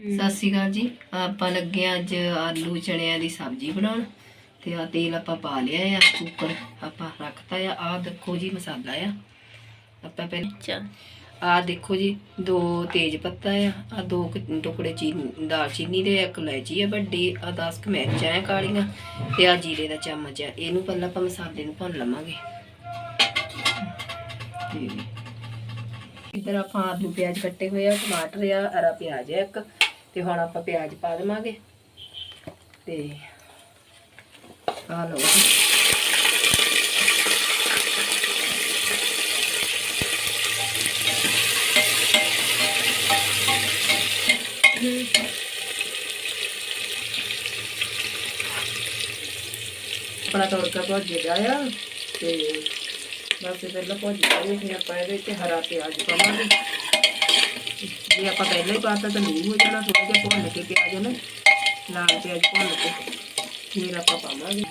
ਸਤਿ ਸ਼੍ਰੀ ਅਕਾਲ ਜੀ। ਆਪਾਂ ਲੱਗੇ ਹਾਂ ਅੱਜ ਆਲੂ ਚਣਿਆਂ ਦੀ ਸਬਜ਼ੀ ਬਣਾਉਣ ਤੇ ਆ ਤੇਲ ਆਪਾਂ ਪਾ ਲਿਆ ਆ ਕੁੱਕਰ ਆਪਾਂ ਰੱਖਤਾ ਆ। ਆ ਦੇਖੋ ਜੀ ਮਸਾਲਾ ਆ। ਆਪਾਂ ਪਹਿਲਾਂ ਆ ਦੇਖੋ ਜੀ ਦੋ ਤੇਜ ਪੱਤਾ ਆ। ਆ ਦੋ ਟੁਕੜੇ ਚੀਨੀ ਦਾਲਚੀਨੀ ਦੇ ਇੱਕ ਇਲਾਇਚੀ ਆ ਵੱਡੀ ਆ 10 ਕੁ ਮਿਰਚਾਂ ਆ ਕਾਲੀਆਂ ਤੇ ਆ ਜੀਰੇ ਦਾ ਚਮਚ ਆ। ਇਹਨੂੰ ਪਹਿਲਾਂ ਆਪਾਂ ਮਸਾਲੇ ਨੂੰ ਭੁੰਨ ਲਵਾਂਗੇ। ਇੱਧਰ ਆਪਾਂ ਆਲੂ ਪਿਆਜ਼ ਕੱਟੇ ਹੋਏ ਆ ਟਮਾਟਰ ਆ ਹਰਾ ਪਿਆਜ਼ ਆ ਇੱਕ। ਤੇ ਹੁਣ ਆਪਾਂ ਪਿਆਜ਼ ਪਾ ਦੇਵਾਂਗੇ। ਤੇ ਆ ਲਓ ਆਪਣਾ ਤੜਕਾ ਭੁੱਜ ਗਿਆ ਆ ਤੇ ਬਸ ਪਹਿਲਾਂ ਭੁੱਜ ਜਾਵੇ ਫਿਰ ਆਪਾਂ ਇਹਦੇ ਵਿੱਚ ਹਰਾ ਪਿਆਜ਼ ਪਾਵਾਂਗੇ। ਜੇ ਆਪਾਂ ਪਹਿਲਾਂ ਹੀ ਪਾਤਾ ਤਾਂ ਨਹੀਂ ਹੋ ਜਾਣਾ ਥੋੜਾ ਜਿਹਾ ਭੁੰਨ ਕੇ ਪਿਆਜ਼ ਨਾ, ਲਾਲ ਪਿਆਜ਼ ਭੁੰਨ ਕੇ, ਫਿਰ ਆਪਾਂ ਪਾਵਾਂਗੇ।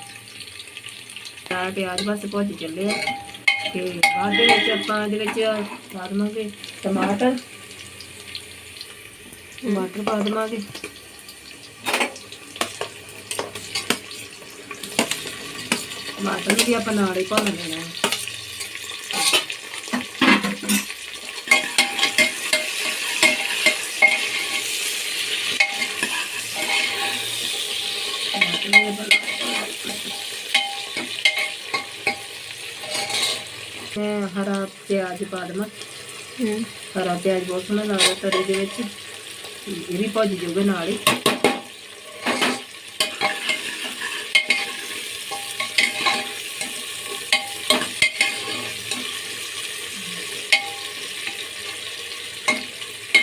ਲਾਲ ਪਿਆਜ਼ ਬਸ ਭੁੱਜ ਚੱਲੇ ਆ। ਤੇ ਬਾਅਦ ਦੇ ਵਿੱਚ ਆਪਾਂ ਇਹਦੇ ਵਿੱਚ ਪਾ ਦੇਵਾਂਗੇ ਟਮਾਟਰ। ਟਮਾਟਰ ਪਾ ਦੇਵਾਂਗੇ। ਟਮਾਟਰ ਨੂੰ ਵੀ ਆਪਾਂ ਨਾਲ ਹੀ ਭੁੰਨ ਲੈਣਾ। ਹੈ ਹਰਾ ਪਿਆਜ਼ ਪਾ ਦੇਵਾਂ। ਹਰਾ ਪਿਆਜ਼ ਬਹੁਤ ਸੋਹਣਾ ਲੱਗਦਾ ਤਰੀ ਦੇ ਵਿੱਚ। ਇਹ ਵੀ ਭੁੱਜ ਜਾਊਗਾ ਨਾਲ ਹੀ।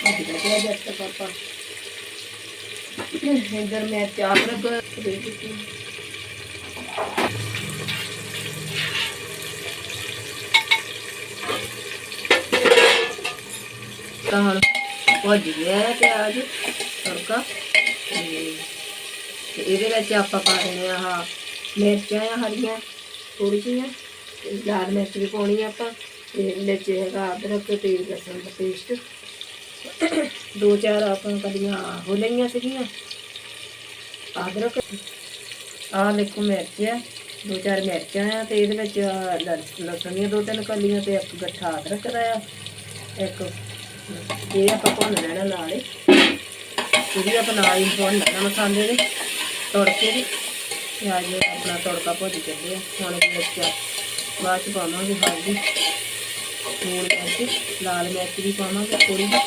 ਭੁੱਜ ਗਿਆ ਪਿਆਜ਼ ਅੱਜ ਤੱਕ ਆਪਾਂ ਇੱਧਰ ਮੈਂ ਚਾਹ ਰੱਖ ਦੇ ਦਿੱਤੀ ਤਾਂ ਹੁਣ ਭੁੱਜ ਗਿਆ ਹੈ ਪਿਆਜ਼ ਤੜਕਾ ਤੇ ਤੇ ਇਹਦੇ ਵਿੱਚ ਆਪਾਂ ਪਾ ਦੇਣੇ ਆ ਆਹ ਮਿਰਚਾਂ ਆ ਹਰੀਆਂ ਥੋੜੀ ਜਿਹੀਆਂ ਤੇ ਲਾਲ ਮਿਰਚ ਵੀ ਪਾਉਣੀ ਆ ਆਪਾਂ ਤੇ ਇਹਦੇ ਵਿੱਚ ਹੈਗਾ ਅਦਰਕ ਤੇ ਲਸਣ ਦਾ ਪੇਸਟ ਦੋ ਚਾਰ ਆਪਾਂ ਕਲੀਆਂ ਹੋ ਲਈਆਂ ਸੀਗੀਆਂ ਅਦਰਕ ਆਹ ਦੇਖੋ ਮਿਰਚ ਆ ਦੋ ਚਾਰ ਮਿਰਚਾਂ ਆ ਤੇ ਇਹਦੇ ਵਿੱਚ ਆਹ ਲਸ- ਲਸਣ ਦੀਆਂ ਦੋ ਤਿੰਨ ਕਲੀਆਂ ਤੇ ਇੱਕ ਗੱਠਾ ਅਦਰਕ ਦਾ ਆ ਇੱਕ ਇਹ ਆਪਾਂ ਭੁੰਨ ਲੈਣਾ ਨਾਲ ਹੀ। ਇਹਦੀ ਆਪਾਂ ਨਾਲ ਹੀ ਭੁੰਨ ਲੈਣਾ ਮਸਾਲੇ ਦੇ। ਤੜਕੇ ਦੇ। ਪਿਆਜ਼ ਆਪਣਾ ਤੜਕਾ ਭੁੱਜ ਚੱਲੇ ਆ ਹੁਣ ਇਹਦੇ ਬਾਅਦ ਚ ਪਾਵਾਂਗੇ ਹਲਦੀ। ਲੂਣ ਮਿਰਚ। ਲਾਲ ਮਿਰਚ ਵੀ ਪਾਵਾਂਗੇ ਥੋੜੀ ਜਿਹੀ।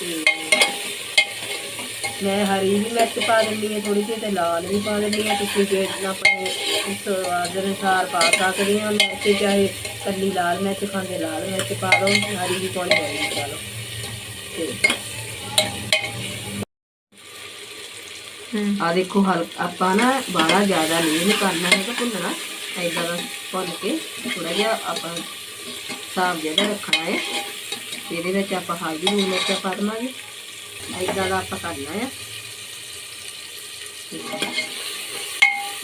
ਤੇ ਮੈਂ ਹਰੀ ਵੀ ਮਿਰਚ ਪਾ ਦਿੰਦੀ ਹਾਂ ਥੋੜੀ ਜਿਹੀ ਤੇ ਲਾਲ ਵੀ ਪਾ ਦਿੰਦੀ ਹਾਂ। ਤੁਸੀਂ ਜੇ ਆਪਣੇ ਸਵਾਦ ਦੇ ਅਨੁਸਾਰ ਪਾ ਸਕਦੇ ਹੋ ਮਿਰਚ ਚਾਹੇ ਕੱਲੀ ਲਾਲ ਮਿਰਚ ਖਾਂਦੇ ਲਾਲ ਮਿਰਚ ਪਾ ਲਓ ਹਰੀ ਵੀ ਪਾਉਣੀ ਹੋਈ ਪਾ ਲਓ। ਤੇ ਆ ਦੇਖੋ ਹਲ ਆਪਾਂ ਨਾ ਬਾਹਲਾ ਜ਼ਿਆਦਾ ਨਹੀਂ ਇਹਨੂੰ ਕਰਨਾ ਹੈਗਾ ਭੁੰਨਣਾ ਐਦਾਂ ਦਾ ਭੁੰਨ ਕੇ ਥੋੜਾ ਜਿਹਾ ਆਪਾਂ ਹਿਸਾਬ ਜਿਹਾ ਰੱਖਣਾ ਹੈ। ਤੇ ਇਹਦੇ ਵਿੱਚ ਆਪਾਂ ਹਲਦੀ ਲੂਣ ਮਿਰਚ ਪਾ ਦੇਵਾਂਗੇ। ਐਦਾਂ ਦਾ ਆਪਾਂ ਕਰਨਾ ਹੈ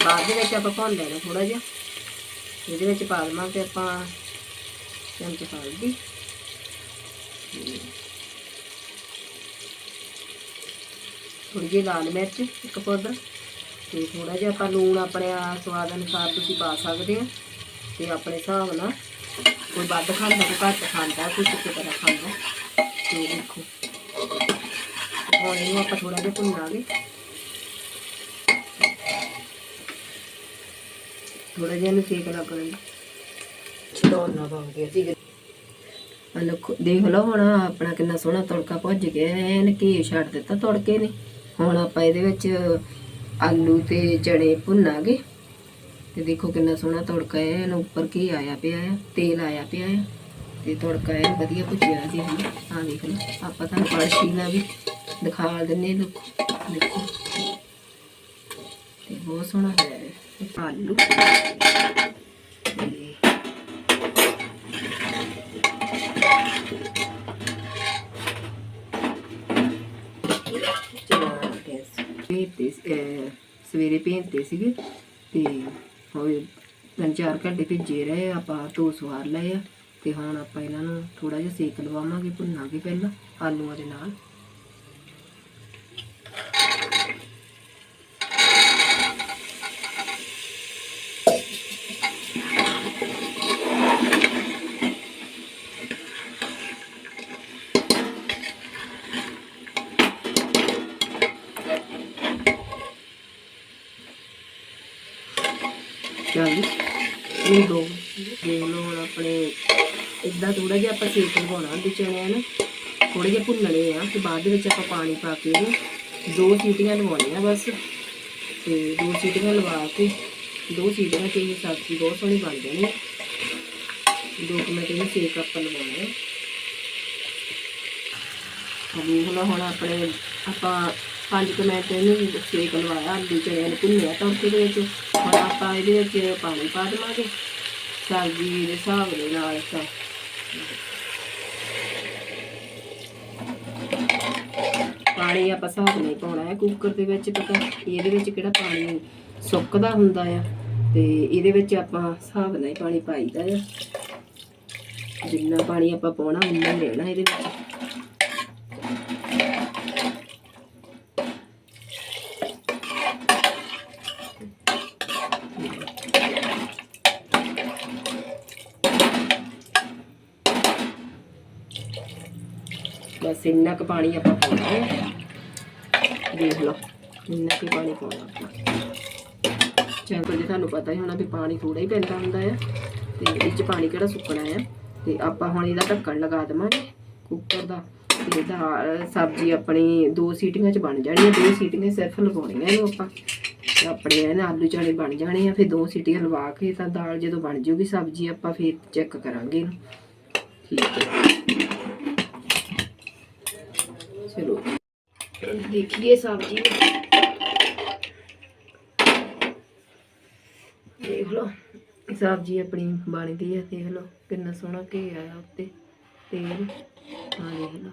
ਬਾਅਦ ਦੇ ਵਿੱਚ ਆਪਾਂ ਭੁੰਨ ਲੈਣਾ ਥੋੜਾ ਜਿਹਾ। ਇਹਦੇ ਵਿੱਚ ਪਾ ਦੇਵਾਂਗੇ ਆਪਾਂ ਚਮਚ ਹਲਦੀ ਥੋੜੀ ਜਿਹੀ ਲਾਲ ਮਿਰਚ, ਇੱਕ ਪਾਊਡਰ ਤੇ ਥੋੜਾ ਜਿਹਾ ਆਪਾਂ ਲੂਣ ਆਪਣੇ ਸਵਾਦ ਅਨੁਸਾਰ ਤੁਸੀਂ ਪਾ ਸਕਦੇ ਆ। ਤੇ ਆਪਣੇ ਹਿਸਾਬ ਨਾਲ ਕੋਈ ਵੱਧ ਖਾਂਦਾ ਕੋਈ ਘੱਟ ਖਾਂਦਾ, ਕੋਈ ਕਿਸੇ ਤਰ੍ਹਾਂ ਖਾਂਦਾ। ਤੇ ਦੇਖੋ। ਹੁਣ ਇਹਨੂੰ ਆਪਾਂ ਥੋੜਾ ਜਿਹਾ ਭੁੰਨਾਂਗੇ ਥੋੜਾ ਜਿਹਾ ਇਹਨੂੰ ਸੇਕ ਲੱਗਣ ਛਡਾਉਣਾ ਪਾਉਂਗੇ ਅਸੀਂ ਆ ਲੋ ਦੇਖ ਲਓ ਹੁਣ ਆਪਣਾ ਕਿੰਨਾ ਸੋਹਣਾ ਤੜਕਾ ਭੁੱਜ ਗਿਆ ਐਨ ਘੀ ਛੱਡ ਦਿੱਤਾ ਤੜਕੇ ਨੇ। ਹੁਣ ਆਪਾਂ ਇਹਦੇ ਵਿੱਚ ਆਲੂ ਤੇ ਚਣੇ ਭੁੰਨਾਂਗੇ। ਤੇ ਦੇਖੋ ਕਿੰਨਾ ਸੋਹਣਾ ਤੜਕਾ ਹੈ ਇਹਨੂੰ ਉੱਪਰ ਘੀ ਆਇਆ ਪਿਆ ਹੈ ਤੇਲ ਆਇਆ ਪਿਆ ਹੈ ਤੇ ਤੜਕਾ ਹੈ ਵਧੀਆ ਭੁੱਜਿਆ ਜੀ ਆ ਦੇਖ ਲਓ ਆਪਾਂ ਤਾਂ ਕੜਛੀ ਨਾਲ ਵੀ। ਦਿਖਾ ਦਿੰਨੇ ਦੇਖੋ ਦੇਖੋ। ਤੇ ਬਹੁਤ ਸੋਹਣਾ ਹੈ ਆਲੂ। ਭੇਜਤੇ ਸੀ- ਸਵੇਰੇ ਭੇਜਦੇ ਸੀਗੇ ਤੇ ਹੋਏ ਤਿੰਨ ਚਾਰ ਘੰਟੇ ਭੇਜੇ ਰਹੇ ਆਪਾਂ ਧੋ ਸਵਾਰ ਲਏ ਆ। ਤੇ ਹੁਣ ਆਪਾਂ ਇਹਨਾਂ ਨੂੰ ਥੋੜਾ ਜਿਹਾ ਸੇਕ ਲਵਾਵਾਂਗੇ ਭੁੰਨਾਂਗੇ ਪਹਿਲਾਂ ਆਲੂਆਂ ਦੇ ਨਾਲ। ਚੱਲ ਇਹ ਦੋ ਦੇਖ ਲਓ ਹੁਣ ਆਪਣੇ ਇਦਾਂ ਥੋੜਾ ਜਿਹਾ ਆਪਾਂ ਸੇਕ ਲਗਾਉਣਾ ਹੁੰਦੀ ਚਣਿਆਂ ਨੂੰ। ਥੋੜੇ ਜਿਹਾ ਭੁੰਨਣੇ ਆ ਤੇ ਬਾਅਦ ਦੇ ਵਿੱਚ ਆਪਾਂ ਪਾਣੀ ਪਾ ਕੇ ਇਹਨੂੰ ਦੋ ਸੀਟੀਆਂ ਲਵਾਉਣੀਆਂ ਬਸ। ਤੇ ਦੋ ਸੀਟੀਆਂ ਲਵਾ ਕੇ, ਦੋ ਸੀਟੀਆਂ 'ਚ ਇਹ ਸਬਜ਼ੀ ਬਹੁਤ ਸੋਹਣੀ ਬਣ ਜਾਣੀ ਹੈ ਦੋ ਕੁ ਮਿੰਟ ਇਹਨੂੰ ਸੇਕ ਆਪਾਂ ਲਵਾਉਣਾ ਹੈ ਅभी ਹੁਣ ਹੁਣ ਆਪਣੇ ਆਪਾਂ ਪੰਜ ਕੁ ਮਿੰਟ ਇਹਨੂੰ ਸੇਕ ਲਵਾਇਆ ਆਲੂ ਚਣਿਆਂ ਨੂੰ ਭੁੰਨਿਆ ਤੜਕੇ ਦੇ ਵਿੱਚ। ਆਪਾਂ ਇਹਦੇ ਵਿੱਚ ਪਾਣੀ ਪਾ ਦੇਵਾਂਗੇ। ਸਬਜ਼ੀ ਦੇ ਹਿਸਾਬ ਦੇ ਨਾਲ ਤਾਂ। ਪਾਣੀ ਆਪਾਂ ਹਿਸਾਬ ਨਹੀਂ ਪਾਉਣਾ ਹੈ ਕੁੱਕਰ ਦੇ ਵਿੱਚ ਪਤਾ ਇਹਦੇ ਵਿੱਚ ਕਿਹੜਾ ਪਾਣੀ ਸੁੱਕਦਾ ਹੁੰਦਾ ਆ। ਤੇ ਇਹਦੇ ਵਿੱਚ ਆਪਾਂ ਹਿਸਾਬ ਨਾਲ ਹੀ ਪਾਣੀ ਪਾਈਦਾ ਆ। ਜਿੰਨਾ ਪਾਣੀ ਆਪਾਂ ਪਾਉਣਾ, ਉਨਾ ਹੀ ਰਹਿਣਾ ਇਹਦੇ ਵਿੱਚ। ਬਸ ਇੰਨਾ ਕੁ ਪਾਣੀ ਆਪਾਂ ਪਾਉਣਾ ਹੈ। ਦੇਖ ਲਓ, ਇੰਨਾ ਕੁ ਪਾਣੀ ਪਾਉਣਾ ਆਪਾਂ। ਚੰਗਾ ਜੀ ਤੁਹਾਨੂੰ ਪਤਾ ਹੀ ਹੋਣਾ ਵੀ ਪਾਣੀ ਥੋੜਾ ਹੀ ਪੈਂਦਾ ਹੁੰਦਾ ਹੈ ਤੇ ਇਹ 'ਚ ਪਾਣੀ ਕਿਹੜਾ ਸੁੱਕਣਾ ਹੈ ਤੇ ਆਪਾਂ ਹੁਣ ਇਹਦਾ ਢੱਕਣ ਲਗਾ ਦੇਵਾਂਗੇ ਕੁੱਕਰ ਦਾ। ਤੇ ਦਾਲ ਸਬਜ਼ੀ ਆਪਣੀ ਦੋ ਸੀਟੀਆਂ 'ਚ ਬਣ ਜਾਣੀ ਹੈ ਦੋ ਸੀਟੀਆਂ ਸਿਰਫ ਲਗਾਉਣੀਆਂ ਇਹਨੂੰ ਆਪਾਂ। ਆਪਣੇ ਇਹ ਆਲੂ ਚਣੇ ਬਣ ਜਾਣੇ ਆ, ਫਿਰ ਦੋ ਸੀਟੀਆਂ ਲਵਾ ਕੇ ਤਾਂ ਦਾਲ ਜਦੋਂ ਬਣ ਜੂਗੀ ਸਬਜ਼ੀ, ਆਪਾਂ ਫਿਰ ਚੈੱਕ ਕਰਾਂਗੇ ਇਹਨੂੰ। ਠੀਕ ਹੈ ਚਲੋ ਦੇਖੀਏ ਸਬਜ਼ੀ ਨੂੰ। ਦੇਖ ਲਓ ਸਬਜ਼ੀ ਆਪਣੀ ਬਣ ਗਈ ਹੈ, ਦੇਖ ਲਓ, ਕਿੰਨਾ ਸੋਹਣਾ ਘੇ ਆਇਆ ਉੱਤੇ, ਤੇਲ ਆ ਦੇਖ ਲਓ